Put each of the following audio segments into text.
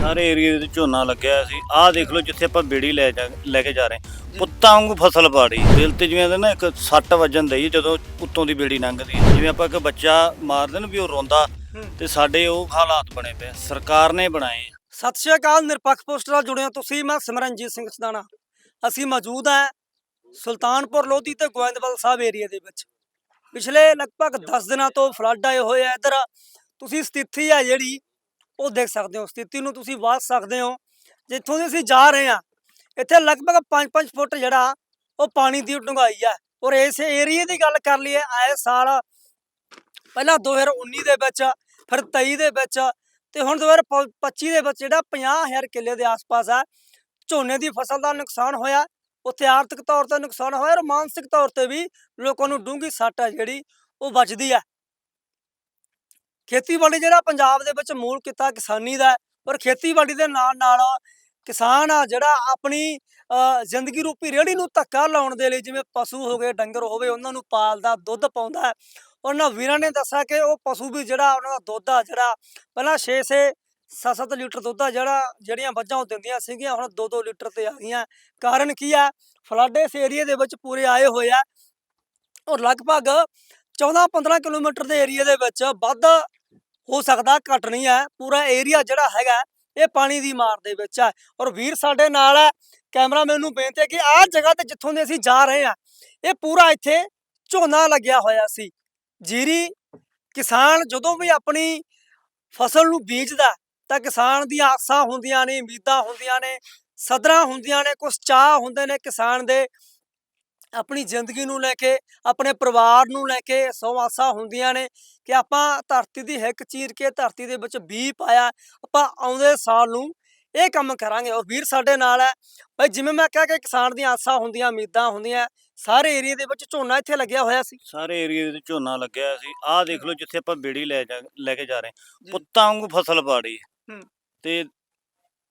ਸਾਰੇ ਏਰੀਏ ਵਿੱਚ ਝੋਨਾ ਲੱਗਿਆ ਸੀ। ਆਹ ਦੇਖ ਲਓ ਜਿੱਥੇ ਆਪਾਂ ਬੇੜੀ ਲੈ ਜਾ ਲੈ ਕੇ ਜਾ ਰਹੇ ਹਾਂ। ਪੁੱਤਾਂ ਵਾਂਗੂ ਫਸਲ ਪਾੜੀ ਦਿਲ ਤੇ ਜਿਵੇਂ ਨਾ ਇੱਕ ਸੱਟ ਵੱਜਣ ਦਈ ਜਦੋਂ ਉੱਤੋਂ ਦੀ ਬੇੜੀ ਲੰਘਦੀ ਹੈ। ਜਿਵੇਂ ਆਪਾਂ ਇੱਕ ਬੱਚਾ ਮਾਰਦੇ ਨੇ ਵੀ ਉਹ ਰੋਂਦਾ ਤੇ ਸਾਡੇ ਉਹ ਹਾਲਾਤ ਬਣੇ ਪਏ ਆ। ਸਰਕਾਰ ਨੇ ਬਣਾਏ ਆ। ਸਤਿ ਸ਼੍ਰੀ ਅਕਾਲ ਨਿਰਪੱਖ ਪੋਸਟਰ ਨਾਲ ਜੁੜੇ ਹੋ ਤੁਸੀਂ। ਮੈਂ ਸਿਮਰਨਜੀਤ ਸਿੰਘ ਸਦਾਣਾ। ਅਸੀਂ ਮੌਜੂਦ ਹਾਂ ਸੁਲਤਾਨਪੁਰ ਲੋਧੀ ਤੇ ਗੋਇੰਦਵਾਲ ਸਾਹਿਬ ਏਰੀਆ ਦੇ ਵਿੱਚ। ਪਿਛਲੇ ਲਗਭਗ 10 ਦਿਨਾਂ ਤੋਂ ਫਲੱਡ ਆਏ ਹੋਏ ਆ ਇੱਧਰ। ਤੁਸੀਂ ਸਥਿਤੀ ਆ ਜਿਹੜੀ ਉਹ ਦੇਖ ਸਕਦੇ ਹੋ, ਸਥਿਤੀ ਨੂੰ ਤੁਸੀਂ ਵਾਚ ਸਕਦੇ ਹੋ। ਜਿੱਥੋਂ ਦੀ ਅਸੀਂ ਜਾ ਰਹੇ ਹਾਂ, ਇੱਥੇ ਲਗਭਗ 5-5 ਫੁੱਟ ਜਿਹੜਾ, ਉਹ ਪਾਣੀ ਦੀ ਡੂੰਘਾਈ ਆ ਔਰ ਇਸ ਏਰੀਏ ਦੀ ਗੱਲ ਕਰ ਲਈਏ, ਆਏ ਸਾਲ ਪਹਿਲਾਂ 2019 ਦੇ ਵਿੱਚ, ਫਿਰ 23 ਦੇ ਵਿੱਚ ਤੇ ਹੁਣ 2025 ਦੇ ਵਿੱਚ ਜਿਹੜਾ 50000 ਕਿੱਲੇ ਦੇ ਆਸ-ਪਾਸ ਆ ਝੋਨੇ ਦੀ ਫਸਲ ਦਾ ਨੁਕਸਾਨ ਹੋਇਆ, ਉੱਥੇ ਆਰਥਿਕ ਤੌਰ ਤੇ ਨੁਕਸਾਨ ਹੋਇਆ ਔਰ ਮਾਨਸਿਕ ਤੌਰ ਤੇ ਵੀ ਲੋਕਾਂ ਨੂੰ ਡੂੰਘੀ ਸੱਟ ਹੈ ਜਿਹੜੀ, ਉਹ ਵੱਜਦੀ ਹੈ। ਖੇਤੀਬਾੜੀ ਜਿਹੜਾ ਪੰਜਾਬ ਦੇ ਵਿੱਚ ਮੂਲ ਕਿੱਤਾ ਕਿਸਾਨੀ ਦਾ ਪਰ ਖੇਤੀਬਾੜੀ ਦੇ ਨਾਲ ਨਾਲ ਕਿਸਾਨ ਆ ਜਿਹੜਾ ਆਪਣੀ ਜ਼ਿੰਦਗੀ ਰੂਪੀ ਰੇੜੀ ਨੂੰ ਧੱਕਾ ਲਾਉਣ ਦੇ ਲਈ ਜਿਵੇਂ ਪਸ਼ੂ ਹੋ ਗਏ, ਡੰਗਰ ਹੋਵੇ, ਉਹਨਾਂ ਨੂੰ ਪਾਲਦਾ, ਦੁੱਧ ਪਾਉਂਦਾ ਉਹਨਾਂ ਵੀਰਾਂ ਨੇ ਦੱਸਿਆ ਕਿ ਉਹ ਪਸ਼ੂ ਵੀ ਜਿਹੜਾ ਉਹਨਾਂ ਦਾ ਦੁੱਧ ਆ, ਜਿਹੜਾ ਪਹਿਲਾਂ 6 6 7-7 ਲੀਟਰ ਦੁੱਧ ਆ ਜਿਹੜਾ ਜਿਹੜੀਆਂ ਵੱਜਾਂ ਉਹ ਦਿੰਦੀਆਂ ਸੀਗੀਆਂ, ਹੁਣ 2-2 ਲੀਟਰ ਤੇ ਆ ਗਈਆਂ। ਕਾਰਨ ਕੀ ਆ? ਫਲੱਡ ਇਸ ਏਰੀਏ ਦੇ ਵਿੱਚ ਪੂਰੇ ਆਏ ਹੋਏ ਆ। ਔਰ ਲਗਭਗ 14-15 ਕਿਲੋਮੀਟਰ ਦੇ ਏਰੀਏ ਦੇ ਵਿੱਚ ਵੱਧ ਹੋ ਸਕਦਾ, ਘਟ ਨਹੀਂ ਹੈ। ਪੂਰਾ ਏਰੀਆ ਜਿਹੜਾ ਹੈਗਾ, ਇਹ ਪਾਣੀ ਦੀ ਮਾਰ ਦੇ ਵਿੱਚ ਹੈ। ਔਰ ਵੀਰ ਸਾਡੇ ਨਾਲ ਹੈ। ਕੈਮਰਾਮੈਨ ਨੂੰ ਬੇਨਤੀ ਹੈ ਕਿ ਆਹ ਜਗ੍ਹਾ ਤੇ ਜਿੱਥੋਂ ਦੇ ਅਸੀਂ ਜਾ ਰਹੇ ਹਾਂ, ਇਹ ਪੂਰਾ ਇੱਥੇ ਝੋਨਾ ਲੱਗਿਆ ਹੋਇਆ ਸੀ। ਜੀਰੀ ਕਿਸਾਨ ਜਦੋਂ ਵੀ ਆਪਣੀ ਫਸਲ ਨੂੰ ਬੀਜਦਾ ਤਾਂ ਕਿਸਾਨ ਦੀਆਂ ਆਸਾਂ ਹੁੰਦੀਆਂ ਨੇ, ਉਮੀਦਾਂ ਹੁੰਦੀਆਂ ਨੇ, ਸਦਰਾਂ ਹੁੰਦੀਆਂ ਨੇ ਕੁਝ ਚਾਹ ਹੁੰਦੇ ਨੇ ਕਿਸਾਨ ਦੇ। ਆਪਣੀ ਜ਼ਿੰਦਗੀ ਨੂੰ ਲੈ ਕੇ ਆਪਣੇ ਪਰਿਵਾਰ ਨੂੰ ਲੈ ਕੇ ਸੌ ਆਸਾਂ ਹੁੰਦੀਆਂ ਨੇ ਕਿ ਆਪਾਂ ਧਰਤੀ ਦੀ ਹਿੱਕ ਚੀਰ ਕੇ ਧਰਤੀ ਦੇ ਵਿੱਚ ਬੀਜ ਪਾਇਆ ਆਪਾਂ ਆਉਂਦੇ ਸਾਲ ਨੂੰ ਇਹ ਕੰਮ ਕਰਾਂਗੇ। ਔਰ ਵੀਰ ਸਾਡੇ ਨਾਲ ਹੈ। ਭਾਈ ਜਿਵੇਂ ਮੈਂ ਕਿਹਾ ਕਿ ਕਿਸਾਨ ਦੀਆਂ ਆਸਾਂ ਹੁੰਦੀਆਂ ਉਮੀਦਾਂ ਹੁੰਦੀਆਂ ਸਾਰੇ ਏਰੀਆ ਦੇ ਵਿੱਚ ਝੋਨਾ ਇੱਥੇ ਲੱਗਿਆ ਹੋਇਆ ਸੀ। ਸਾਰੇ ਏਰੀਏ ਵਿੱਚ ਝੋਨਾ ਲੱਗਿਆ ਹੋਇਆ ਸੀ। ਆਹ ਦੇਖ ਲਓ ਜਿੱਥੇ ਆਪਾਂ ਬੇੜੀ ਲੈ ਜਾ ਲੈ ਕੇ ਜਾ ਰਹੇ ਹਾਂ। ਪੁੱਤਾਂ ਵਾਂਗੂ ਫਸਲ ਪਾੜੀ ਹੂੰ। ਤੇ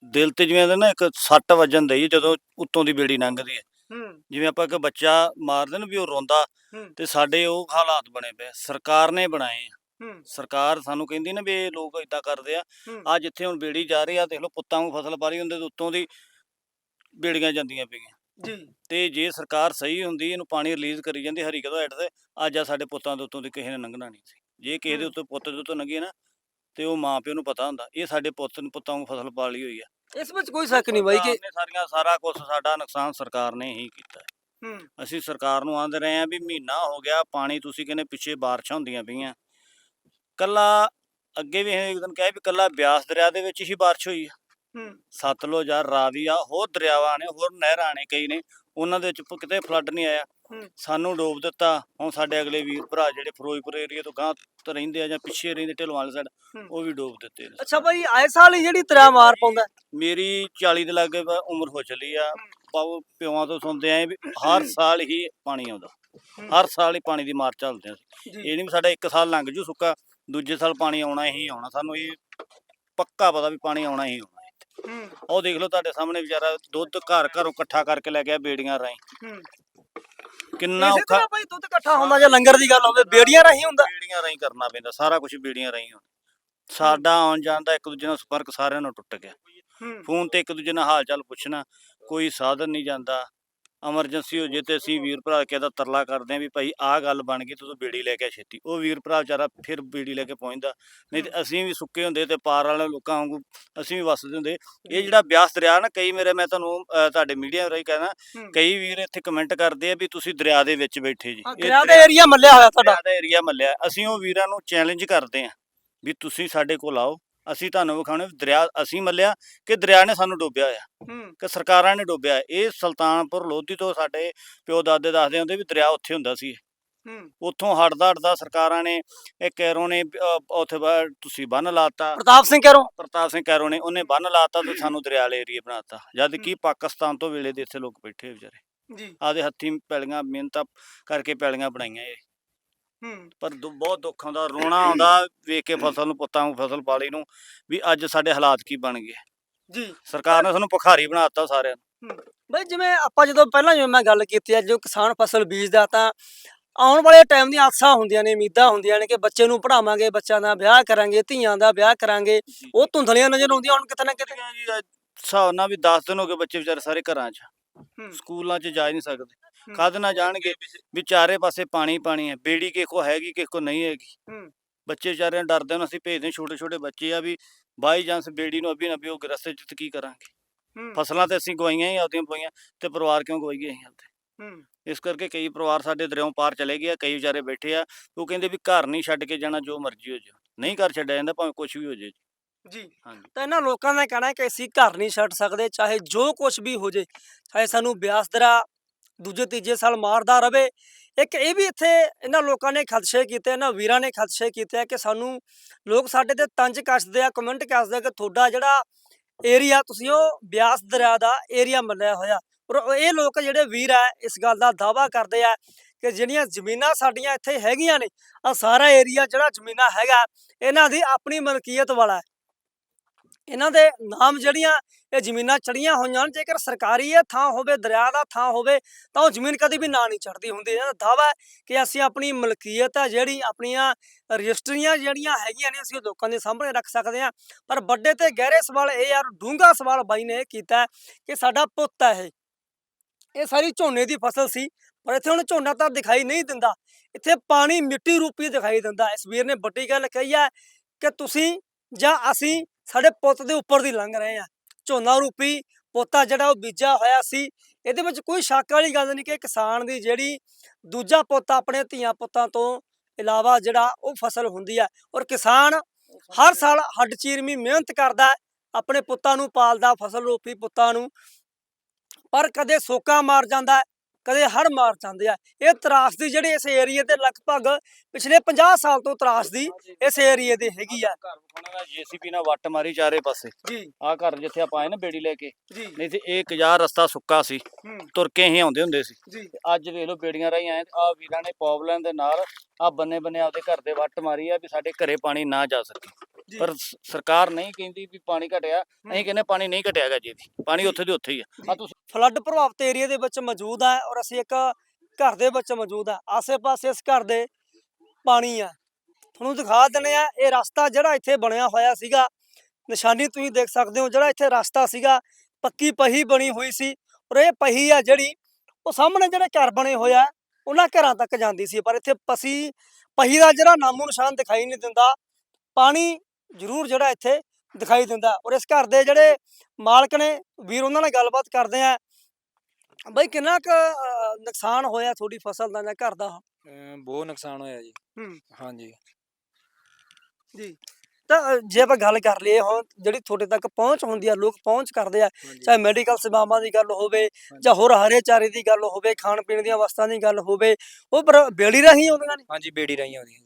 ਦਿਲ ਤੇ ਜਿਵੇਂ ਨਾ ਇੱਕ ਸੱਟ ਵੱਜਣ ਦਈ ਜਦੋਂ ਉੱਤੋਂ ਦੀ ਬੇੜੀ ਲੰਘਦੀ ਹੈ। ਹੂੰ ਜਿਵੇਂ ਆਪਾਂ ਇੱਕ ਬੱਚਾ ਮਾਰਦੇ ਨੇ ਵੀ ਉਹ ਰੋਂਦਾ ਹੂੰ ਤੇ ਸਾਡੇ ਉਹ ਹਾਲਾਤ ਬਣੇ ਪਏ ਆ। ਸਰਕਾਰ ਨੇ ਬਣਾਏ ਆ। ਹੂੰ ਸਰਕਾਰ ਸਾਨੂੰ ਕਹਿੰਦੀ ਨਾ ਵੀ ਇਹ ਲੋਕ ਇਦਾਂ ਕਰਦੇ ਆ ਹੂੰ। ਆ ਜਿੱਥੇ ਹੁਣ ਬੇੜੀ ਜਾ ਰਹੀ ਆ ਦੇਖ ਲਓ ਪੁੱਤਾਂ ਨੂੰ ਫਸਲ ਪਾਰੀ ਹੁੰਦੇ ਤੇ ਉੱਤੋਂ ਦੀ ਬੇੜੀਆਂ ਜਾਂਦੀਆਂ ਪਈਆਂ ਜੀ ਤੇ ਜੇ ਸਰਕਾਰ ਸਹੀ ਹੁੰਦੀ ਇਹਨੂੰ ਪਾਣੀ ਰਿਲੀਜ਼ ਕਰੀ ਜਾਂਦੀ ਹਰੀ ਕਦੋਂ ਹੈਡ ਤੇ ਅੱਜ ਆ ਸਾਡੇ ਪੁੱਤਾਂ ਦੇ ਉੱਤੋਂ ਦੀ ਕਿਸੇ ਨੇ ਲੰਘਣਾ ਨਹੀਂ ਸੀ ਜੇ ਕਿਸੇ ਦੇ ਹੂੰ। ਉੱਤੇ ਪੁੱਤ ਦੇ ਉੱਤੋਂ ਲੰਘੀ ਨਾ ਤੇ ਉਹ ਮਾਂ ਪਿਓ ਨੂੰ ਪਤਾ ਹੁੰਦਾ ਇਹ ਸਾਡੇ ਪੁੱਤ ਨੂੰ ਪੁੱਤਾਂ ਨੂੰ ਫਸਲ ਪਾਲੀ ਹੋਈ ਆ ਇਸ ਵਿੱਚ ਕੋਈ ਸ਼ੱਕ ਨਹੀਂ ਬਾਈ ਕਿ ਸਰਕਾਰ ਨੇ ਸਾਰੀਆਂ ਸਾਰਾ ਕੁਝ ਸਾਡਾ ਨੁਕਸਾਨ ਸਰਕਾਰ ਨੇ ਹੀ ਕੀਤਾ। ਹੈ। ਹੂੰ ਅਸੀਂ ਸਰਕਾਰ ਨੂੰ ਆਂਦੇ ਰਹੇ ਆ ਵੀ ਮਹੀਨਾ ਹੋ ਗਿਆ ਪਾਣੀ ਤੁਸੀਂ ਕਹਿੰਦੇ ਪਿੱਛੇ ਬਾਰਿਸ਼ਾਂ ਹੁੰਦੀਆਂ ਪਈਆਂ। ਕੱਲਾ ਅੱਗੇ ਵੀ ਇਹ ਇੱਕ ਦਿਨ ਕਿਹਾ ਵੀ ਕੱਲਾ ਬਿਆਸ ਦਰਿਆ ਦੇ ਵਿੱਚ ਹੀ ਬਾਰਿਸ਼ ਹੋਈ ਆ। ਹੂੰ। ਸਤਲੁਜ ਆ ਰਾਵੀ ਆ ਹੋਰ ਦਰਿਆਵਾਂ ਨੇ ਹੋਰ ਨਹਿਰਾਂ ਨੇ ਕਈ ਨੇ ਉਹਨਾਂ ਦੇ ਵਿੱਚ ਪ- ਕਿਤੇ ਫਲੱਡ ਨਹੀਂ ਆਇਆ। ਹੂੰ। ਸਾਨੂੰ ਡੋਬ ਦਿੱਤਾ। ਹੁਣ ਸਾਡੇ ਅਗਲੇ ਵੀਰ ਭਰਾ ਜਿਹੜੇ ਫਿਰੋਜ਼ਪੁਰ ਏਰੀਆ ਤੋਂ ਗਾਂ ਤੋਂ ਰਹਿੰਦੇ ਆ ਜਾਂ ਪਿੱਛੇ ਰਹਿੰਦੇ ਢਿਲਵਾਂ ਵਾਲੀ ਸਾਈਡ ਹੂੰ। ਉਹ ਵੀ ਡੋਬ ਦਿੱਤੇ ਨੇ। ਅੱਛਾ ਬਾਈ ਆਏ ਸਾਲ ਹੀ ਜਿਹੜੀ ਤਰਾ ਮਾਰ ਪਾਉਂਦਾ। ਮੇਰੀ 40 ਦੇ ਲਾਗੇ ਬ- ਉਮਰ ਹੋ ਚੱਲੀ ਆ। ਪਾਉ ਪਿਓਾਂ ਤੋਂ ਸੁਣਦੇ ਆਏ ਵੀ ਹਰ ਸਾਲ ਹੀ ਪਾਣੀ ਆਉਂਦਾ। ਹਰ ਸਾਲ ਹੀ ਪਾਣੀ ਦੀ ਮਾਰ ਚੱਲਦੇ ਆ। ਜੀ। ਇਹ ਨਹੀਂ ਵੀ ਸਾਡਾ ਇੱਕ ਸਾਲ ਲੰਘ ਜੂ ਸੁੱਕਾ ਦੂਜੇ ਸਾਲ ਪਾਣੀ ਆਉਣਾ ਹੀ ਆਉਣਾ। ਸਾਨੂੰ ਇਹ ਪੱਕਾ ਪਤਾ ਵੀ ਪਾਣੀ ਆਉਣਾ ਹੀ ਆਉਣਾ। ਉਹ ਦੇਖ ਲਓ ਤੁਹਾਡੇ ਸਾਹਮਣੇ ਵਿਚਾਰਾ ਦੁੱਧ ਘਰ ਘਰੋਂ ਇਕੱਠਾ ਕਰਕੇ ਲੈ ਗਿਆ ਬੇੜੀਆਂ ਰਾਹੀਂ। ਹੂੰ। ਕਿੰਨਾ ਇਸੇ ਔਖਾ ਤਰ੍ਹਾਂ ਬਾਈ ਦੁੱਧ ਇਕੱਠਾ ਹੁੰਦਾ ਜਾਂ ਲੰਗਰ ਦੀ ਗੱਲ ਹੋਵੇ ਬੇੜੀਆਂ ਰਾਹੀਂ ਹੁੰਦਾ। ਬੇੜੀਆਂ ਰਾਹੀਂ ਕਰਨਾ ਪੈਂਦਾ ਸਾਰਾ ਕੁਝ ਬੇੜੀਆਂ ਰਾਹੀਂ ਹੁੰਦਾ। ਸਾਡਾ ਆਉਣ ਜਾਣ ਦਾ ਇੱਕ ਦੂਜੇ ਨਾਲ ਸੰਪਰਕ ਸਾਰਿਆਂ ਨੂੰ ਟੁੱਟ ਗਿਆ। ਹੂੰ। ਫੋਨ ਤੇ ਇੱਕ ਦੂਜੇ ਨਾਲ ਹਾਲ ਚਾਲ ਪੁੱਛਣਾ ਕੋਈ ਸਾਧਨ ਨਹੀਂ ਜਾਂਦਾ। ਐਮਰਜੈਂਸੀ ਹੋ ਜੇ ਤੇ ਅਸੀਂ ਵੀਰ ਭਰਾ ਕੇ ਦਾ ਤਰਲਾ ਕਰਦੇ ਆਂ ਵੀ ਭਾਈ ਆਹ ਗੱਲ ਬਣ ਗਈ ਤੂੰ ਬੇੜੀ ਲੈ ਕੇ ਛੇਤੀ। ਉਹ ਵੀਰ ਭਰਾ ਵਿਚਾਰਾ ਫਿਰ ਬੇੜੀ ਲੈ ਕੇ ਪਹੁੰਚਦਾ। ਨਹੀਂ ਤੇ ਅਸੀਂ ਵੀ ਸੁੱਕੇ ਹੁੰਦੇ ਤੇ ਪਾਰ ਵਾਲੇ ਲੋਕਾਂ ਵਾਂਗੂ ਅਸੀਂ ਵੀ ਵਸਦੇ ਹੁੰਦੇ। ਇਹ ਜਿਹੜਾ ਬਿਆਸ ਦਰਿਆ ਨਾ ਕਈ ਮੇਰੇ ਮੈਂ ਤੁਹਾਨੂੰ ਤੁਹਾਡੇ ਮੀਡੀਆ ਰਾਹੀਂ ਕਹਿਣਾ। ਕਈ ਵੀਰ ਇੱਥੇ ਕਮੈਂਟ ਕਰਦੇ ਆ ਵੀ ਤੁਸੀਂ ਦਰਿਆ ਦੇ ਵਿੱਚ ਬੈਠੇ ਜੀ। ਦਰਿਆ ਦਾ ਏਰੀਆ ਮੱਲਿਆ ਹੋਇਆ ਤੁਹਾਡਾ। ਦਰਿਆ ਦਾ ਏਰੀਆ ਮੱਲਿਆ। ਅਸੀਂ ਉਹ ਵੀਰਾਂ ਨੂੰ ਚੈਲੰਜ ਕਰਦੇ ਆ ਵੀ ਤੁਸੀਂ ਸਾਡੇ ਕੋਲ ਆਓ। ਅਸੀਂ ਤੁਹਾਨੂੰ ਵਿਖਾਉਣੇ ਵੀ ਦਰਿਆ ਅਸੀਂ ਮੱਲਿਆ ਕਿ ਦਰਿਆ ਨੇ ਸਾਨੂੰ ਡੋਬਿਆ ਹੂੰ। ਕਿ ਸਰਕਾਰਾਂ ਨੇ ਡੋਬਿਆ। ਇਹ ਸੁਲਤਾਨਪੁਰ ਲੋਧੀ ਤੋਂ ਸਾਡੇ ਪਿਓ ਦਾਦੇ ਦੱਸਦੇ ਹੁੰਦੇ ਵੀ ਦਰਿਆ ਉੱਥੇ ਹੁੰਦਾ ਸੀ। ਹੂੰ। ਉੱਥੋਂ ਹੜਦਾ ਹੜਦਾ ਸਰਕਾਰਾਂ ਨੇ ਇਹ ਕੈਰੋਂ ਨੇ ਅਹ, ਉੱਥੇ ਬਾ- ਤੁਸੀਂ ਬੰਨ ਲਾਤਾ। ਪ੍ਰਤਾਪ ਸਿੰਘ ਕਰੋ। ਪ੍ਰਤਾਪ ਸਿੰਘ ਕੈਰੋਂ ਨੇ ਉਹਨੇ ਬੰਨ ਲਾਤਾ ਤੇ ਸਾਨੂੰ ਦਰਿਆ ਵਾਲੇ ਏਰੀਆ ਬਣਾਤਾ। ਜਦ ਕਿ ਪਾਕਿਸਤਾਨ ਤੋਂ ਵੇਲੇ ਦੇ ਇੱਥੇ ਲੋਕ ਬੈਠੇ ਵਿਚਾਰੇ। ਜੀ। ਆਦੇ ਹੱਥੀਂ ਪੈਲੀਆਂ ਮਿਹਨਤਾਂ ਕਰਕੇ ਪੈਲੀਆਂ ਬਣਾਈਆਂ ਇਹ। ਪਰ ਦੁ- ਬਹੁਤ ਦੁੱਖ ਆਉਂਦਾ ਰੋਣਾ ਆਉਂਦਾ ਵੇਖ ਕੇ ਫਸਲ ਨੂੰ ਪੁੱਤਾਂ ਨੂੰ ਫਸਲ ਪਾਲੀ ਨੂੰ ਵੀ ਅੱਜ ਸਾਡੇ ਹਾਲਾਤ ਕੀ ਬਣ ਗਏ। ਜੀ। ਸਰਕਾਰ ਨੇ ਸਾਨੂੰ ਭਿਖਾਰੀ ਬਣਾਤਾ ਸਾਰਿਆਂ ਨੂੰ। ਬਈ ਜਿਵੇਂ ਆਪਾਂ ਜਦੋਂ ਪਹਿਲਾਂ ਜਿਵੇਂ ਮੈਂ ਗੱਲ ਕੀਤੀ ਹੈ ਜੋ ਕਿਸਾਨ ਫਸਲ ਬੀਜਦਾ ਤਾਂ ਆਉਣ ਵਾਲੇ ਟਾਈਮ ਦੀਆਂ ਆਸਾਂ ਹੁੰਦੀਆਂ ਨੇ ਉਮੀਦਾਂ ਹੁੰਦੀਆਂ ਨੇ ਕਿ ਬੱਚੇ ਨੂੰ ਪੜਾਵਾਂਗੇ ਬੱਚਿਆਂ ਦਾ ਵਿਆਹ ਕਰਾਂਗੇ ਧੀਆਂ ਦਾ ਵਿਆਹ ਕਰਾਂਗੇ ਉਹ ਧੁੰਦਲੀਆਂ ਨਜ਼ਰ ਆਉਂਦੀਆਂ ਹੁਣ ਕਿਤੇ ਨਾ ਕਿਤੇ। ਜੀ ਹਿਸਾਬ ਨਾਲ ਵੀ 10 ਦਿਨ ਹੋ ਗਏ ਬੱਚੇ ਵਿਚਾਰੇ ਸਾਰੇ ਘਰਾਂ 'ਚ। ਸਕੂਲਾਂ 'ਚ ਜਾ ਹੀ ਨਹੀਂ ਸਕਦੇ। ਕਦ ਨਾ ਜਾਣਗੇ ਵੀ ਚਾਰੇ ਪਾਸੇ ਪਾਣੀ ਪਾਣੀ ਹੈ ਬੇੜੀ ਕਿਸੇ ਕੋ ਹੈਗੀ ਕਿਸੇ ਕੋ ਨਹੀਂ ਹੈਗੀ। ਹੂੰ। ਬੱਚੇ ਵਿਚਾਰੇ ਡਰਦੇ ਹਨ ਅਸੀਂ ਭੇਜਦੇ ਛੋਟੇ ਛੋਟੇ ਬੱਚੇ ਆ ਵੀ ਬਾਈ ਚਾਂਸ ਬੇੜੀ ਨੂੰ ਅਭੀ ਨਬੀ ਉਹ ਰਸਤੇ 'ਚ ਕੀ ਕਰਾਂਗੇ? ਫਸਲਾਂ ਤੇ ਅਸੀਂ ਗਵਾਈਆਂ ਹੀ ਆਪਦੀਆਂ ਪਈਆਂ ਤੇ ਪਰਿਵਾਰ ਕਿਉਂ ਗਵਾਈਏ ਅਸੀਂ ਆਪਦੇ? ਇਸ ਕਰਕੇ ਕਈ ਪਰਿਵਾਰ ਸਾਡੇ ਦਰਿਆਓਂ ਪਾਰ ਚਲੇ ਗਏ ਆ ਕਈ ਵਿਚਾਰੇ ਬੈਠੇ ਆ ਉਹ ਕਹਿੰਦੇ ਵੀ ਘਰ ਨਹੀਂ ਛੱਡ ਕੇ ਜਾਣਾ ਜੋ ਮਰਜ਼ੀ ਹੋ ਜਾ ਨਹੀਂ ਘਰ ਛੱਡਿਆ ਜਾਂਦਾ ਭਾਵੇਂ ਕੁਝ ਵੀ ਹੋ ਜੇ ਜੀ। ਹਾਂਜੀ। ਤਾਂ ਇਹਨਾਂ ਲੋਕਾਂ ਦਾ ਕਹਿਣਾ ਹੈ ਕਿ ਅਸੀਂ ਘਰ ਨਹੀਂ ਛੱਡ ਸਕਦੇ ਚਾਹੇ ਜੋ ਕੁਝ ਵੀ ਹੋ ਜੇ ਚਾਹੇ ਸਾਨੂੰ ਬਿਆਸਦਰਾ ਦੂਜੇ ਤੀਜੇ ਸਾਲ ਮਾਰਦਾ ਰਵੇ। ਇੱਕ ਇਹ ਵੀ ਇੱਥੇ ਇਹਨਾਂ ਲੋਕਾਂ ਨੇ ਖਦਸ਼ੇ ਕੀਤੇ, ਇਹਨਾਂ ਵੀਰਾਂ ਨੇ ਖਦਸ਼ੇ ਕੀਤੇ ਆ ਕਿ ਸਾਨੂੰ ਲੋਕ ਸਾਡੇ ਤੇ ਤੰਜ ਕੱਸਦੇ ਆ ਕਮੈਂਟ ਕੱਸਦੇ ਆ ਕਿ ਤੁਹਾਡਾ ਜਿਹੜਾ ਏਰੀਆ ਤੁਸੀਂ ਉਹ ਬਿਆਸ ਦਰਿਆ ਦਾ ਏਰੀਆ ਮੰਨਿਆ ਹੋਇਆ। ਪਰ ਇਹ ਲੋਕ ਜਿਹੜੇ ਵੀਰ ਆ, ਇਸ ਗੱਲ ਦਾ ਦਾਵਾ ਕਰਦੇ ਆ ਕਿ ਜਿਹੜੀਆਂ ਜ਼ਮੀਨਾਂ ਸਾਡੀਆਂ ਇੱਥੇ ਹੈਗੀਆਂ ਨੇ ਆ ਸਾਰਾ ਏਰੀਆ ਜਿਹੜਾ ਜ਼ਮੀਨਾਂ ਹੈਗਾ, ਇਹਨਾਂ ਦੀ ਆਪਣੀ ਮਲਕੀਅਤ ਵਾਲਾ ਹੈ। ਇਹਨਾਂ ਦੇ ਨਾਮ ਜਿਹੜੀਆਂ ਇਹ ਜ਼ਮੀਨਾਂ ਚੜੀਆਂ ਹੋਈਆਂ ਹਨ, ਜੇਕਰ ਸਰਕਾਰੀ ਇਹ ਥਾਂ ਹੋਵੇ, ਦਰਿਆ ਦਾ ਥਾਂ ਹੋਵੇ, ਤਾਂ ਉਹ ਜ਼ਮੀਨ ਕਦੀ ਵੀ ਨਾ ਨਹੀਂ ਚੜਦੀ ਹੁੰਦੀ। ਇਹਦਾ ਦਾਵਾ ਹੈ ਕਿ ਅਸੀਂ ਆਪਣੀ ਮਲਕੀਅਤ ਹੈ, ਜਿਹੜੀ ਆਪਣੀਆਂ ਰਜਿਸਟਰੀਆਂ ਜਿਹੜੀਆਂ ਹੈਗੀਆਂ ਨੇ, ਅਸੀਂ ਉਹ ਲੋਕਾਂ ਦੇ ਸਾਹਮਣੇ ਰੱਖ ਸਕਦੇ ਹਾਂ। ਪਰ ਵੱਡੇ ਤੇ ਗਹਿਰੇ ਸਵਾਲ ਇਹ ਯਾਰ, ਡੂੰਘਾ ਸਵਾਲ ਬਾਈ ਨੇ ਇਹ ਕੀਤਾ ਕਿ ਸਾਡਾ ਪੁੱਤ ਹੈ ਇਹ। ਇਹ ਸਾਰੀ ਝੋਨੇ ਦੀ ਫਸਲ ਸੀ, ਪਰ ਇੱਥੇ ਹੁਣ ਝੋਨਾ ਤਾਂ ਦਿਖਾਈ ਨਹੀਂ ਦਿੰਦਾ। ਇੱਥੇ ਪਾਣੀ ਮਿੱਟੀ ਰੂਪੀ ਦਿਖਾਈ ਦਿੰਦਾ। ਇਸ ਵੀਰ ਨੇ ਵੱਡੀ ਗੱਲ ਕਹੀ ਹੈ ਕਿ ਤੁਸੀਂ ਜਾਂ ਅਸੀਂ ਸਾਡੇ ਪੁੱਤ ਦੇ ਉੱਪਰ ਦੀ ਲੰਘ ਰਹੇ ਆ। ਝੋਨਾ ਰੂਪੀ ਪੋਤਾ ਜਿਹੜਾ ਉਹ ਬੀਜਾ ਹੋਇਆ ਸੀ। ਇਹਦੇ ਵਿੱਚ ਕੋਈ ਸ਼ੱਕ ਵਾਲੀ ਗੱਲ ਨਹੀਂ ਕਿ ਕਿਸਾਨ ਦੀ ਜਿਹੜੀ ਦੂਜਾ ਪੁੱਤ ਆਪਣੇ ਧੀਆਂ ਪੁੱਤਾਂ ਤੋਂ ਇਲਾਵਾ ਜਿਹੜਾ ਉਹ ਫਸਲ ਹੁੰਦੀ ਹੈ ਔਰ ਕਿਸਾਨ ਹਰ ਸਾਲ ਹੱਡ ਚੀਰਵੀਂ ਮਿਹਨਤ ਕਰਦਾ ਆਪਣੇ ਪੁੱਤਾਂ ਨੂੰ ਪਾਲਦਾ ਫਸਲ ਰੂਪੀ ਪੁੱਤਾਂ ਨੂੰ। ਪਰ ਕਦੇ ਸੋਕਾ ਮਾਰ ਜਾਂਦਾ ਕਦੇ ਹੜ ਮਾਰ ਜਾਂਦੇ ਆ। ਇਹ ਤਰਾਸਦੀ ਜਿਹੜੀ ਇਸ ਏਰੀਏ ਤੇ ਲਗਭਗ ਪਿਛਲੇ 50 ਸਾਲ ਤੋਂ ਤਰਾਸਦੀ ਇਸ ਏਰੀਏ ਦੇ ਹੈਗੀ ਆ। ਘਰ ਵਿਖਾਉਣਾ ਦਾ ਨਾਲ ਵੱਟ ਮਾਰੀ ਚਾਰੇ ਪਾਸੇ। ਜੀ। ਆ ਘਰ ਜਿੱਥੇ ਆਪਾਂ ਆਏ ਨਾ ਬੇੜੀ ਲੈ ਕੇ ਜੀ। ਨਹੀਂ ਤੇ ਇਹ ਕਜਾਰ ਰਸਤਾ ਸੁੱਕਾ ਸੀ। ਤੁਰ ਕੇ ਹੀ ਆਉਂਦੇ ਹੁੰਦੇ ਸੀ। ਜੀ। ਅੱਜ ਵੇਖ ਲਓ ਬੇੜੀਆਂ ਰਾਹੀਂ ਆਏ ਆ ਵੀਰਾਂ ਨੇ ਪੌਬਲੈਨ ਦੇ ਨਾਲ ਆ ਬੰਨੇ ਬੰਨੇ ਆਪਦੇ ਘਰ ਦੇ ਵੱਟ ਮਾਰੀ ਆ ਵੀ ਸਾਡੇ ਘਰੇ ਪਾਣੀ ਨਾ ਜਾ ਸਕੇ। ਪਰ ਸ- ਸਰਕਾਰ ਨਹੀਂ ਕਹਿੰਦੀ ਵੀ ਪਾਣੀ ਘਟਿਆ ਅਸੀਂ ਕਹਿੰਦੇ ਪਾਣੀ ਨਹੀਂ ਘਟਿਆਗਾ ਜੀ ਦੀ ਪਾਣੀ ਉੱਥੇ ਦੇ ਉੱਥੇ ਹੀ ਆ। ਆ ਤੁਸੀਂ ਫਲੱਡ ਪ੍ਰਭਾਵਿਤ ਏਰੀਆ ਦੇ ਵਿੱਚ ਮੌਜੂਦ ਹੈ ਔਰ ਅਸੀਂ ਇੱਕ ਘਰ ਦੇ ਵਿੱਚ ਮੌਜੂਦ ਹੈ ਆਸੇ-ਪਾਸੇ ਇਸ ਘਰ ਦੇ ਪਾਣੀ ਆ। ਤੁਹਾਨੂੰ ਦਿਖਾ ਦਿੰਦੇ ਆ ਇਹ ਰਸਤਾ ਜਿਹੜਾ ਇੱਥੇ ਬਣਿਆ ਹੋਇਆ ਸੀਗਾ ਨਿਸ਼ਾਨੀ ਤੁਸੀਂ ਦੇਖ ਸਕਦੇ ਹੋ ਜਿਹੜਾ ਇੱਥੇ ਰਸਤਾ ਸੀਗਾ ਪੱਕੀ ਪਹੀ ਬਣੀ ਹੋਈ ਸੀ ਔਰ ਇਹ ਪਹੀ ਆ ਜਿਹੜੀ ਉਹ ਸਾਹਮਣੇ ਜਿਹੜੇ ਘਰ ਬਣੇ ਹੋਇਆ ਉਹਨਾਂ ਘਰਾਂ ਤੱਕ ਜਾਂਦੀ ਸੀ। ਪਰ ਇੱਥੇ ਪਸੀ ਪਹੀ ਦਾ ਜਿਹੜਾ ਨਾਮੋ ਨਿਸ਼ਾਨ ਦਿਖਾਈ ਨਹੀਂ ਦਿੰਦਾ। ਪਾਣੀ ਜ਼ਰੂਰ ਜਿਹੜਾ ਇੱਥੇ ਦਿਖਾਈ ਦਿੰਦਾ। ਔਰ ਇਸ ਘਰ ਦੇ ਜਿਹੜੇ ਮਾਲਕ ਨੇ ਵੀਰ ਉਹਨਾਂ ਨਾਲ ਗੱਲਬਾਤ ਕਰਦੇ ਆ। ਬਈ ਕਿੰਨਾ ਕੁ ਅਹ, ਨੁਕਸਾਨ ਹੋਇਆ ਤੁਹਾਡੀ ਫਸਲ ਦਾ ਜਾਂ ਘਰ ਦਾ? ਅਮ ਬਹੁਤ ਨੁਕਸਾਨ ਹੋਇਆ ਜੀ। ਹੂੰ। ਹਾਂਜੀ। ਜੀ। ਤਾਂ ਜੇ ਆਪਾਂ ਗੱਲ ਕਰ ਲਈਏ ਹੁਣ ਜਿਹੜੀ ਤੁਹਾਡੇ ਤੱਕ ਪਹੁੰਚ ਹੁੰਦੀ ਆ ਲੋਕ ਪਹੁੰਚ ਕਰਦੇ ਆ ਚਾਹੇ ਮੈਡੀਕਲ ਸੇਵਾਵਾਂ ਦੀ ਗੱਲ ਹੋਵੇ ਜਾਂ ਹੋਰ ਹਰੇ ਚਾਰੇ ਦੀ ਗੱਲ ਹੋਵੇ ਖਾਣ ਪੀਣ ਦੀਆਂ ਵਸਤਾਂ ਦੀ ਗੱਲ ਹੋਵੇ ਉਹ ਪਰ ਬੇੜੀ ਰਾਹੀਂ ਆਉਂਦੀਆਂ ਨੇ? ਹਾਂਜੀ ਬੇੜੀ ਰਾਹੀਂ ਆਉਂਦੀ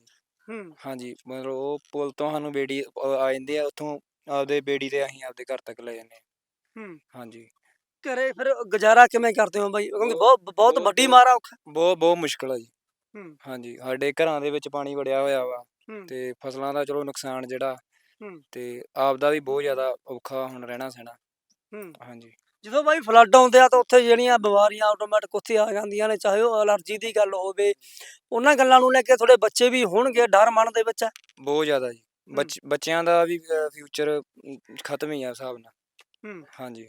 ਹੈ। ਹਾਂਜੀ ਮਤਲਬ ਉਹ ਪੁਲ ਤੋਂ ਸਾਨੂੰ ਬੇੜੀ ਅ, ਆ ਜਾਂਦੇ ਆ ਉੱਥੋਂ ਆਪਦੇ ਬੇੜੀ ਤੇ ਅਸੀਂ ਆਪਦੇ ਘਰ ਤੱਕ ਲੈ ਜਾਂਦੇ ਹਾਂ। ਹੂੰ। ਹਾਂਜੀ। ਘਰੇ ਫਿਰ ਗੁਜ਼ਾਰਾ ਕਿਵੇਂ ਕਰਦੇ ਹੋ ਬਾਈ? ਕਿਉਂਕਿ ਬਹੁਤ ਬਹੁਤ ਵੱਡੀ ਮਾਰਾ ਔਖਾ ਬਹੁਤ ਬਹੁਤ ਮੁਸ਼ਕਲ ਆ ਜੀ। ਹੂੰ। ਹਾਂਜੀ ਸਾਡੇ ਘਰਾਂ ਦੇ ਵਿੱਚ ਪਾਣੀ ਵੜਿਆ ਹੋਇਆ ਵਾ ਹੂੰ। ਤੇ ਫਸਲਾਂ ਦਾ ਚਲੋ ਨੁਕਸਾਨ ਜਿਹੜਾ ਹੂੰ। ਤੇ ਆਪਦਾ ਵੀ ਬਹੁਤ ਜ਼ਿਆਦਾ ਔਖਾ ਹੁਣ ਰਹਿਣਾ ਸਹਿਣਾ। ਹੂੰ। ਹਾਂਜੀ। ਜਦੋਂ ਬਾਈ ਫਲੱਡ ਆਉਂਦੇ ਆ ਤਾਂ ਉੱਥੇ ਜਿਹੜੀਆਂ ਬਿਮਾਰੀਆਂ ਆਟੋਮੈਟਿਕ ਉੱਥੇ ਆ ਜਾਂਦੀਆਂ ਨੇ ਚਾਹੇ ਉਹ ਅਲਰਜੀ ਦੀ ਗੱਲ ਹੋਵੇ ਉਹਨਾਂ ਗੱਲਾਂ ਨੂੰ ਲੈ ਕੇ ਤੁਹਾਡੇ ਬੱਚੇ ਵੀ ਹੋਣਗੇ ਡਰ ਮਨ ਦੇ ਵਿੱਚ। ਬਹੁਤ ਜ਼ਿਆਦਾ ਜੀ। ਬੱਚ ਬੱਚਿਆਂ ਦਾ ਵੀ ਫਿਊਚਰ ਖਤਮ ਹੀ ਆ ਹਿਸਾਬ ਨਾਲ। ਹੂੰ। ਹਾਂਜੀ।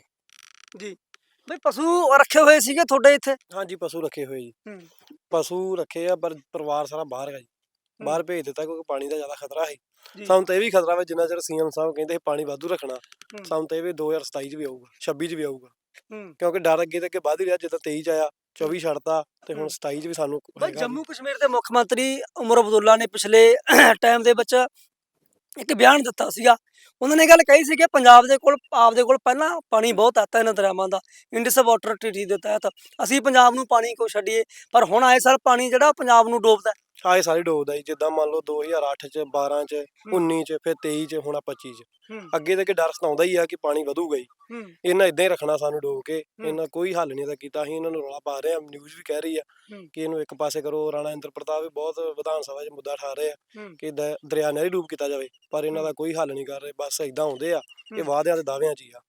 ਬਈ ਪਸ਼ੂ ਰੱਖੇ ਹੋਏ ਸੀਗੇ ਤੁਹਾਡੇ ਇੱਥੇ? ਹਾਂਜੀ ਪਸ਼ੂ ਰੱਖੇ ਹੋਏ ਜੀ। ਹੂੰ। ਪਸ਼ੂ ਰੱਖੇ ਆ ਪਰ ਪਰਿਵਾਰ ਸਾਰਾ ਬਾਹਰ ਹੈਗਾ ਜੀ। ਬਾਹਰ ਭੇਜ ਦਿੱਤਾ ਕਿਉਂਕਿ ਪਾਣੀ ਦਾ ਜ਼ਿਆਦਾ ਖਤਰਾ ਹੈ ਜੀ। ਸਾਨੂੰ ਤਾਂ ਇਹ ਵੀ ਖਤਰਾ ਵਾ ਜਿੰਨਾ ਚਿਰ ਸੀਐਮ ਸਾਹਿਬ ਕਹਿੰਦੇ ਸੀ ਪਾਣੀ ਵਾਧੂ ਰੱਖਣਾ ਹੂੰ। ਸਾਨੂੰ ਤਾਂ ਇਹ ਵੀ 2027 ਚ ਵੀ ਆਊਗਾ 26 ਚ ਵੀ ਆਊਗਾ ਹੂੰ। ਕਿਉਂਕਿ ਡਰ ਅੱਗੇ ਤੇ ਅੱਗੇ ਵੱਧ ਹੀ ਰਿਹਾ ਜਿੱਦਾਂ 23 ਚ ਆਇਆ 24 ਛੱਡਤਾ ਤੇ ਹੁਣ ਹੂੰ। 27 ਚ ਵੀ ਸਾਨੂੰ ਬਈ ਹੈਗਾ ਜੰਮੂ ਕਸ਼ਮੀਰ ਦੇ ਮੁੱਖ ਮੰਤਰੀ ਉਮਰ ਅਬਦੁੱਲਾ ਨੇ ਪਿਛਲੇ ਟਾਈਮ ਦੇ ਵਿੱਚ ਇੱਕ ਬਿਆਨ ਦਿੱਤਾ ਸੀਗਾ ਉਹਨਾਂ ਨੇ ਗੱਲ ਕਹੀ ਸੀ ਕਿ ਪੰਜਾਬ ਦੇ ਕੋਲ ਆਪਦੇ ਕੋਲ ਪਹਿਲਾਂ ਪਾਣੀ ਬਹੁਤ ਆਤਾ ਇਹਨਾਂ ਦਰਿਆਵਾਂ ਦਾ ਇੰਡਸ ਵਾਟਰ ਟ੍ਰੀਟੀ ਦੇ ਤਹਿਤ ਅਸੀਂ ਪੰਜਾਬ ਨੂੰ ਪਾਣੀ ਕੋ ਛੱਡੀਏ ਪਰ ਹੁਣ ਆਏ ਸਾਲ ਪਾਣੀ ਜਿਹੜਾ ਉਹ ਪੰਜਾਬ ਨੂੰ ਡੋਬਦਾ ਹੈ। ਆਏ ਸਾਰੇ ਡੋਬਦਾ ਜੀ ਜਿੱਦਾਂ ਮੰਨ ਲਓ 2008 ਚ 12 ਚ 19 ਚ ਫਿਰ 23 ਚ ਹੁਣ ਆ 25 ਚ। ਅੱਗੇ ਤੇ ਅੱਗੇ ਡਰ ਸਤਾਉਂਦਾ ਹੀ ਆ ਕਿ ਪਾਣੀ ਵਧੂਗਾ ਹੀ। ਇਹਨਾਂ ਇਦਾਂ ਹੀ ਰੱਖਣਾ ਸਾਨੂੰ ਡੋਬ ਕੇ। ਇਹਨਾਂ ਕੋਈ ਹੱਲ ਨਹੀਂ ਦਾ ਕੀਤਾ। ਅਸੀਂ ਇਹਨਾਂ ਨੂੰ ਰੌਲਾ ਪਾ ਰਹੇ ਆ ਨਿਊਜ਼ ਵੀ ਕਹਿ ਰਹੀ ਆ। ਕਿ ਇਹਨੂੰ ਇੱਕ ਪਾਸੇ ਕਰੋ। ਰਾਣਾ ਇੰਦਰ ਪ੍ਰਤਾਪ ਵੀ ਬਹੁਤ ਵਿਧਾਨ ਸਭਾ 'ਚ ਮੁੱਦਾ ਠਾ ਰਹੇ ਆ। ਕਿ ਦਰਿਆ ਨਹਿਰੀ ਡੂਬ ਕੀਤਾ ਜਾਵੇ ਪਰ ਇਹਨਾਂ ਦਾ ਕੋਈ ਹੱਲ ਨਹੀਂ ਕਰ ਰਹੇ। ਬਸ ਇਦਾਂ ਆਉਂਦੇ ਆ ਇਹ ਵਾਅਦਿਆਂ ਤੇ ਦਾਅਵਿਆਂ 'ਚ ਹੀ ਆ।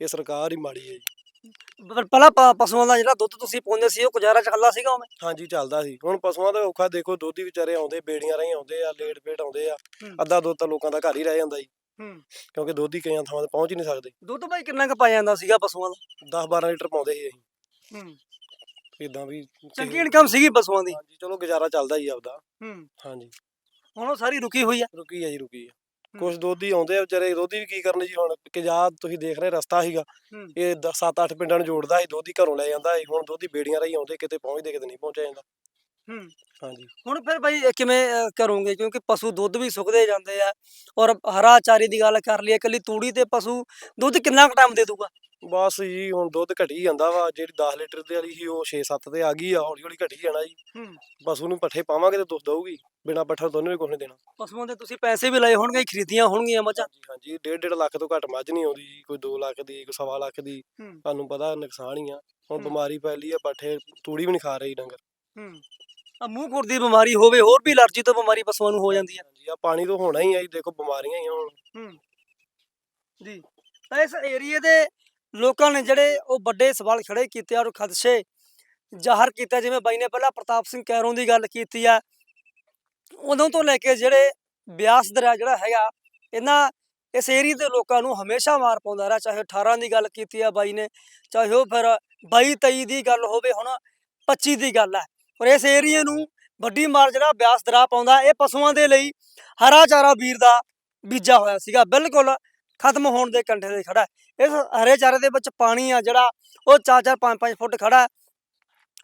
ਇਹ ਸਰਕਾਰ ਹੀ ਮਾੜੀ ਹੈ ਜੀ। ਪਰ ਪਹਿਲਾਂ ਪ- ਪਸ਼ੂਆਂ ਦਾ ਜਿਹੜਾ ਦੁੱਧ ਤੁਸੀਂ ਪਾਉਂਦੇ ਸੀ ਉਹ ਗੁਜ਼ਾਰਾ ਚੱਲਦਾ ਸੀਗਾ ਉਵੇਂ? ਹਾਂਜੀ ਚੱਲਦਾ ਸੀ। ਹੁਣ ਪਸ਼ੂਆਂ ਦਾ ਔਖਾ ਦੇਖੋ ਦੋਧੀ ਵਿਚਾਰੇ ਆਉਂਦੇ ਬੇੜੀਆਂ ਰਾਹੀਂ ਆਉਂਦੇ ਆ ਲੇਟ ਫੇਟ ਆਉਂਦੇ ਆ। ਹੂੰ। ਅੱਧਾ ਦੁੱਧ ਤਾਂ ਲੋਕਾਂ ਦਾ ਘਰ ਹੀ ਰਹਿ ਜਾਂਦਾ ਜੀ। ਹੂੰ। ਕਿਉਂਕਿ ਦੋਧੀ ਕਈਆਂ ਥਾਵਾਂ ਤੇ ਪਹੁੰਚ ਹੀ ਨਹੀਂ ਸਕਦੇ। ਦੁੱਧ ਭਾਈ ਕਿੰਨਾ ਕੁ ਪਾਇਆ ਜਾਂਦਾ ਸੀਗਾ ਪਸ਼ੂਆਂ ਦਾ? 10 12 ਲੀਟਰ ਪਾਉਂਦੇ ਸੀ ਅਸੀਂ। ਹੂੰ। ਇਦਾਂ ਵੀ ਚੰਗੀ ਇਨਕਮ ਸੀਗੀ ਪਸ਼ੂਆਂ ਦੀ? ਹਾਂਜੀ ਚਲੋ ਗੁਜ਼ਾਰਾ ਚੱਲਦਾ ਹੀ ਆਪਦਾ। ਹੂੰ। ਹਾਂਜੀ। ਹੁਣ ਉਹ ਸਾਰੀ ਰੁਕੀ ਹੋਈ ਆ? ਰੁਕੀ ਆ ਜੀ ਰੁਕੀ ਆ। ਕੁਝ ਦੋਧੀ ਆਉਂਦੇ ਆ ਵਿਚਾਰੇ ਦੋਧੀ ਵੀ ਕੀ ਕਰਨ ਜੀ ਹੁਣ ਕਿ ਜਾ ਤੁਸੀਂ ਦੇਖ ਰਹੇ ਰਸਤਾ ਸੀਗਾ ਹੂੰ। ਇਹ 7-8 ਪਿੰਡਾਂ ਨੂੰ ਜੋੜਦਾ ਸੀ ਦੋਧੀ ਘਰੋਂ ਲੈ ਜਾਂਦਾ ਸੀ ਹੁਣ ਦੋਧੀ ਬੇੜੀਆਂ ਰਾਹੀਂ ਆਉਂਦੇ ਕਿਤੇ ਪਹੁੰਚਦੇ ਕਿਤੇ ਨਹੀਂ ਪਹੁੰਚਿਆ ਜਾਂਦਾ ਹੂੰ। ਹਾਂਜੀ। ਹੁਣ ਫਿਰ ਭਾਈ ਇਹ ਕਿਵੇਂ ਅਹ, ਕਰੋਗੇ? ਕਿਉਂਕਿ ਪਸ਼ੂ ਦੁੱਧ ਵੀ ਸੁੱਕਦੇ ਜਾਂਦੇ ਆ ਔਰ ਹਰਾ ਚਾਰੇ ਦੀ ਗੱਲ ਕਰ ਲਈਏ ਇਕੱਲੀ ਤੂੜੀ ਤੇ ਪਸ਼ੂ ਦੁੱਧ ਕਿੰਨਾ ਕੁ ਟਾਈਮ ਦੇ ਦੂਗਾ? ਬਸ ਜੀ ਹੁਣ ਦੁੱਧ ਘਟੀ ਜਾਂਦਾ ਵਾ ਜਿਹੜੀ 10 ਲੀਟਰ ਦੇ ਵਾਲੀ ਸੀ ਉਹ 6-7 ਤੇ ਆ ਗਈ ਆ ਹੌਲੀ ਹੌਲੀ ਘਟੀ ਜਾਣਾ ਜੀ। ਹੂੰ। ਪਸ਼ੂ ਨੂੰ ਪੱਠੇ ਪਾਵਾਂਗੇ ਤੇ ਦੁੱਧ ਦਊਗੀ ਬਿਨਾ ਪੱਠਾ ਤੋਂ ਵੀ ਕੁਝ ਨਹੀਂ ਦੇਣਾ। ਪਸ਼ੂਆਂ ਦੇ ਤੁਸੀਂ ਪੈਸੇ ਵੀ ਲਏ ਹੋਣਗੇ ਖਰੀਦੀਆਂ ਹੋਣਗੀਆਂ ਮੱਝਾਂ? ਹਾਂਜੀ ਹਾਂਜੀ 1.5 ਲੱਖ ਤੋਂ ਘੱਟ ਮੱਝ ਨਹੀਂ ਆਉਂਦੀ ਜੀ ਕੋਈ 2 ਲੱਖ ਦੀ ਕੋਈ ਸਵਾ ਲੱਖ ਦੀ। ਹੂੰ। ਤੁਹਾਨੂੰ ਪਤਾ ਨੁਕਸਾਨ ਹੀ ਆ। ਹੁਣ ਹੂੰ। ਬਿਮਾਰੀ ਫੈਲੀ ਆ ਪੱਠੇ ਤੂੜੀ ਵੀ ਨਹੀਂ ਖਾ ਰਹੀ ਡੰਗਰ। ਹੂੰ। ਆ ਮੂੰਹ ਖੁਰ ਦੀ ਬਿਮਾਰੀ ਹੋਵੇ ਹੋਰ ਵੀ ਅਲਰਜੀ ਤੋਂ ਬਿਮਾਰੀ ਪਸ਼ੂਆਂ ਨੂੰ ਹੋ ਜਾਂਦੀ ਹੈ ਹਾਂਜੀ ਆ ਪਾਣੀ ਤੋਂ ਹੋਣਾ ਹੀ ਆ ਜੀ ਦੇਖੋ ਬਿਮਾਰੀਆਂ ਹੀ ਆ ਹੁਣ। ਹੂੰ ਜੀ। ਤਾਂ ਇਸ ਏਰੀਏ ਦੇ ਲੋਕਾਂ ਨੇ ਜਿਹੜੇ ਉਹ ਵੱਡੇ ਸਵਾਲ ਖੜੇ ਕੀਤੇ ਔਰ ਖਦਸ਼ੇ ਜ਼ਾਹਰ ਕੀਤਾ ਜਿਵੇਂ ਬਾਈ ਨੇ ਪਹਿਲਾਂ ਪ੍ਰਤਾਪ ਸਿੰਘ ਕੈਰੋਂ ਦੀ ਗੱਲ ਕੀਤੀ ਆ। ਉਦੋਂ ਤੋਂ ਲੈ ਕੇ ਜਿਹੜੇ ਬਿਆਸ ਦਰਿਆ ਜਿਹੜਾ ਹੈਗਾ ਇਹਨਾਂ ਇਸ ਏਰੀਏ ਦੇ ਲੋਕਾਂ ਨੂੰ ਹਮੇਸ਼ਾ ਮਾਰ ਪਾਉਂਦਾ ਰਿਹਾ। ਚਾਹੇ 18 ਦੀ ਗੱਲ ਕੀਤੀ ਆ ਬਾਈ ਨੇ ਚਾਹੇ ਉਹ ਫਿਰ 22 23 ਦੀ ਗੱਲ ਹੋਵੇ ਹੁਣ 25 ਦੀ ਗੱਲ ਹੈ ਔਰ ਇਸ ਏਰੀਏ ਨੂੰ ਵੱਡੀ ਮਾਰ ਜਿਹੜਾ ਬਿਆਸ ਦਰਿਆ ਪਾਉਂਦਾ, ਇਹ ਪਸ਼ੂਆਂ ਦੇ ਲਈ ਹਰਾ ਚਾਰਾ ਵੀਰ ਦਾ ਬੀਜਾ ਹੋਇਆ ਸੀਗਾ। ਬਿਲਕੁਲ ਖਤਮ ਹੋਣ ਦੇ ਕੰਢੇ ਤੇ ਖੜਾ ਇਸ ਹਰੇ ਚਾਰੇ ਦੇ ਵਿੱਚ ਪਾਣੀ ਆ ਜਿਹੜਾ, ਉਹ 4-4 5-5 ਫੁੱਟ ਖੜਾ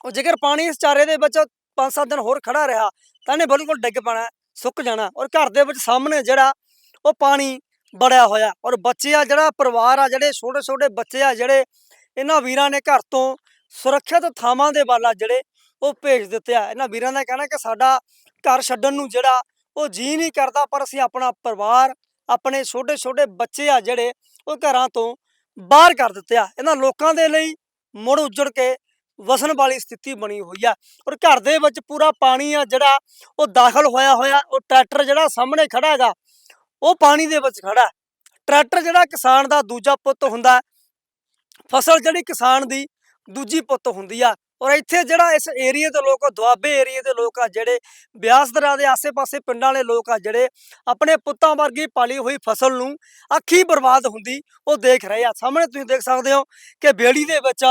ਉਹ ਜੇਕਰ ਪਾਣੀ ਇਸ ਚਾਰੇ ਦੇ ਵਿੱਚ 5-7 ਦਿਨ ਹੋਰ ਖੜਾ ਰਿਹਾ, ਤਾਂ ਇਹਨੇ ਬਿਲਕੁਲ ਡਿੱਗ ਪੈਣਾ, ਸੁੱਕ ਜਾਣਾ ਔਰ ਘਰ ਦੇ ਵਿੱਚ ਸਾਹਮਣੇ ਜਿਹੜਾ, ਉਹ ਪਾਣੀ ਬੜਿਆ ਹੋਇਆ ਔਰ ਬੱਚੇ ਆ ਜਿਹੜਾ, ਪਰਿਵਾਰ ਆ ਜਿਹੜੇ ਛੋਟੇ ਛੋਟੇ ਬੱਚੇ ਆ ਜਿਹੜੇ, ਇਹਨਾਂ ਵੀਰਾਂ ਨੇ ਘਰ ਤੋਂ ਸੁਰੱਖਿਅਤ ਥਾਵਾਂ ਦੇ ਵੱਲ ਆ ਜਿਹੜੇ ਉਹ ਭੇਜ ਦਿੱਤੇ ਆ। ਇਹਨਾਂ ਵੀਰਾਂ ਦਾ ਕਹਿਣਾ ਕਿ ਸਾਡਾ ਘਰ ਛੱਡਣ ਨੂੰ ਜਿਹੜਾ, ਉਹ ਜੀ ਨਹੀਂ ਕਰਦਾ, ਪਰ ਅਸੀਂ ਆਪਣਾ ਪਰਿਵਾਰ, ਆਪਣੇ ਛੋਟੇ ਛੋਟੇ ਬੱਚੇ ਆ ਜਿਹੜੇ, ਉਹ ਘਰਾਂ ਤੋਂ ਬਾਹਰ ਕਰ ਦਿੱਤੇ ਆ। ਇਹਨਾਂ ਲੋਕਾਂ ਦੇ ਲਈ ਮੁੜ ਉੱਜੜ ਕੇ ਵਸਣ ਵਾਲੀ ਸਥਿਤੀ ਬਣੀ ਹੋਈ ਆ। ਔਰ ਘਰ ਦੇ ਵਿੱਚ ਪੂਰਾ ਪਾਣੀ ਆ ਜਿਹੜਾ, ਉਹ ਦਾਖਲ ਹੋਇਆ ਹੋਇਆ, ਉਹ ਟਰੈਕਟਰ ਜਿਹੜਾ ਸਾਹਮਣੇ ਖੜਾ ਹੈਗਾ, ਉਹ ਪਾਣੀ ਦੇ ਵਿੱਚ ਖੜਾ ਟਰੈਕਟਰ ਜਿਹੜਾ ਕਿਸਾਨ ਦਾ ਦੂਜਾ ਪੁੱਤ ਹੁੰਦਾ, ਫਸਲ ਜਿਹੜੀ ਕਿਸਾਨ ਦੀ ਦੂਜੀ ਪੁੱਤ ਹੁੰਦੀ ਆ ਔਰ ਇੱਥੇ ਜਿਹੜਾ ਇਸ ਏਰੀਏ ਦੇ ਲੋਕ ਦੁਆਬੇ ਏਰੀਏ ਦੇ ਲੋਕ ਆ, ਜਿਹੜੇ ਬਿਆਸ ਦਰਿਆ ਦੇ ਆਸੇ-ਪਾਸੇ ਪਿੰਡਾਂ ਵਾਲੇ ਲੋਕ ਆ, ਜਿਹੜੇ ਆਪਣੇ ਪੁੱਤਾਂ ਵਰਗੀ ਪਾਲੀ ਹੋਈ ਫਸਲ ਨੂੰ ਅੱਖੀ ਬਰਬਾਦ ਹੁੰਦੀ, ਉਹ ਦੇਖ ਰਹੇ ਆ। ਸਾਹਮਣੇ ਤੁਸੀਂ ਦੇਖ ਸਕਦੇ ਹੋ ਕਿ ਬੇੜੀ ਦੇ ਵਿੱਚ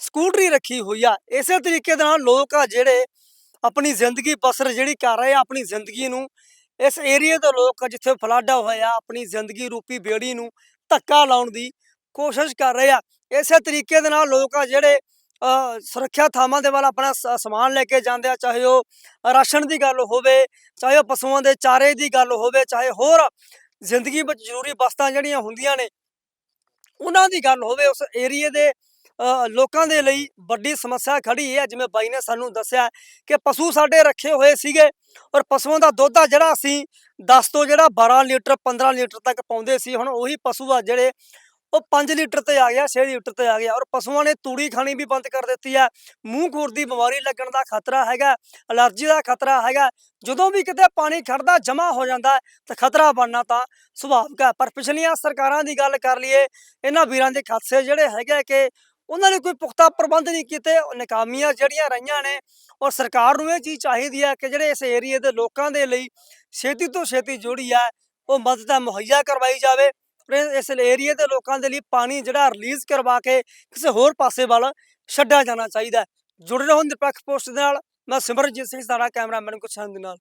ਸਕੂਟਰੀ ਰੱਖੀ ਹੋਈ ਆ। ਇਸੇ ਤਰੀਕੇ ਦੇ ਨਾਲ ਲੋਕ ਆ, ਜਿਹੜੇ ਆਪਣੀ ਜ਼ਿੰਦਗੀ ਬਸਰ ਜਿਹੜੀ ਕਰ ਰਹੇ ਆ, ਆਪਣੀ ਜ਼ਿੰਦਗੀ ਨੂੰ ਇਸ ਏਰੀਏ ਦੇ ਲੋਕ ਜਿੱਥੇ ਫਲਾਡਾ ਹੋਇਆ, ਆਪਣੀ ਜ਼ਿੰਦਗੀ ਰੂਪੀ ਬੇੜੀ ਨੂੰ ਧੱਕਾ ਲਾਉਣ ਦੀ ਕੋਸ਼ਿਸ਼ ਕਰ ਰਹੇ ਆ। ਇਸੇ ਤਰੀਕੇ ਦੇ ਨਾਲ ਲੋਕ ਆ ਜਿਹੜੇ ਸੁਰੱਖਿਆ ਥਾਵਾਂ ਦੇ ਵੱਲ ਆਪਣਾ ਸ- ਸਮਾਨ ਲੈ ਕੇ ਜਾਂਦੇ ਆ, ਚਾਹੇ ਉਹ ਰਾਸ਼ਨ ਦੀ ਗੱਲ ਹੋਵੇ, ਚਾਹੇ ਉਹ ਪਸ਼ੂਆਂ ਦੇ ਚਾਰੇ ਦੀ ਗੱਲ ਹੋਵੇ, ਚਾਹੇ ਹੋਰ ਜ਼ਿੰਦਗੀ ਵਿੱਚ ਜ਼ਰੂਰੀ ਵਸਤਾਂ ਜਿਹੜੀਆਂ ਹੁੰਦੀਆਂ ਨੇ, ਉਹਨਾਂ ਦੀ ਗੱਲ ਹੋਵੇ, ਉਸ ਏਰੀਏ ਦੇ ਲੋਕਾਂ ਦੇ ਲਈ ਵੱਡੀ ਸਮੱਸਿਆ ਖੜੀ ਹੈ, ਜਿਵੇਂ ਬਾਈ ਨੇ ਸਾਨੂੰ ਦੱਸਿਆ ਕਿ ਪਸ਼ੂ ਸਾਡੇ ਰੱਖੇ ਹੋਏ ਸੀਗੇ ਔਰ ਪਸ਼ੂਆਂ ਦਾ ਦੁੱਧ ਆ ਜਿਹੜਾ ਅਸੀਂ 10 ਤੋਂ ਜਿਹੜਾ 12 ਲੀਟਰ 15 ਲੀਟਰ ਤੱਕ ਪਾਉਂਦੇ ਸੀ, ਹੁਣ ਉਹੀ ਪਸ਼ੂ ਆ ਜਿਹੜੇ ਉਹ 5 ਲੀਟਰ ਤੇ ਆ ਗਿਆ 6 ਲੀਟਰ ਤੇ ਆ ਗਿਆ ਔਰ ਪਸ਼ੂਆਂ ਨੇ ਤੂੜੀ ਖਾਣੀ ਵੀ ਬੰਦ ਕਰ ਦਿੱਤੀ ਹੈ। ਮੂੰਹ ਖੂਰ ਦੀ ਬਿਮਾਰੀ ਲੱਗਣ ਦਾ ਖਤਰਾ ਹੈਗਾ ਅਲਰਜੀ ਦਾ ਖਤਰਾ ਹੈਗਾ। ਜਦੋਂ ਵੀ ਕਿਤੇ ਪਾਣੀ ਖੜਦਾ ਜਮਾ ਹੋ ਜਾਂਦਾ ਤਾਂ ਖਤਰਾ ਬਣਨਾ ਤਾਂ ਸੁਭਾਵਿਕ ਹੈ। ਪਰ ਪਿਛਲੀਆਂ ਸਰਕਾਰਾਂ ਦੀ ਗੱਲ ਕਰ ਲਈਏ, ਇਹਨਾਂ ਵੀਰਾਂ ਦੇ ਖਾਸੇ ਜਿਹੜੇ ਹੈਗੇ ਕਿ ਉਹਨਾਂ ਨੇ ਕੋਈ ਪੁਖਤਾ ਪ੍ਰਬੰਧ ਨਹੀਂ ਕੀਤੇ, ਉਹ ਜਿਹੜੀਆਂ ਰਹੀਆਂ ਨੇ, ਔਰ ਸਰਕਾਰ ਨੂੰ ਇਹ ਚੀਜ਼ ਚਾਹੀਦੀ ਹੈ ਕਿ ਜਿਹੜੇ ਇਸ ਏਰੀਏ ਦੇ ਲੋਕਾਂ ਦੇ ਲਈ ਛੇਤੀ ਤੋਂ ਛੇਤੀ ਜੁੜੀ ਹੈ, ਉਹ ਮਦਦ ਮੁਹੱਈਆ ਕਰਵਾਈ ਜਾਵੇ। ਇਸ ਏਰੀਏ ਦੇ ਲੋਕਾਂ ਦੇ ਲਈ ਪਾਣੀ ਜਿਹੜਾ ਰਿਲੀਜ਼ ਕਰਵਾ ਕੇ ਕਿਸੇ ਹੋਰ ਪਾਸੇ ਵੱਲ ਛੱਡਿਆ ਜਾਣਾ ਚਾਹੀਦਾ ਹੈ। ਜੁੜੇ ਰਹੋ ਨਿਰਪੱਖ ਪੋਸਟ ਦੇ ਨਾਲ, ਮੈਂ ਸਿਮਰਜੀਤ ਸਿੰਘ, ਸਾਡਾ ਕੈਮਰਾਮੈਨ ਕੁਛ ਦੇ ਨਾਲ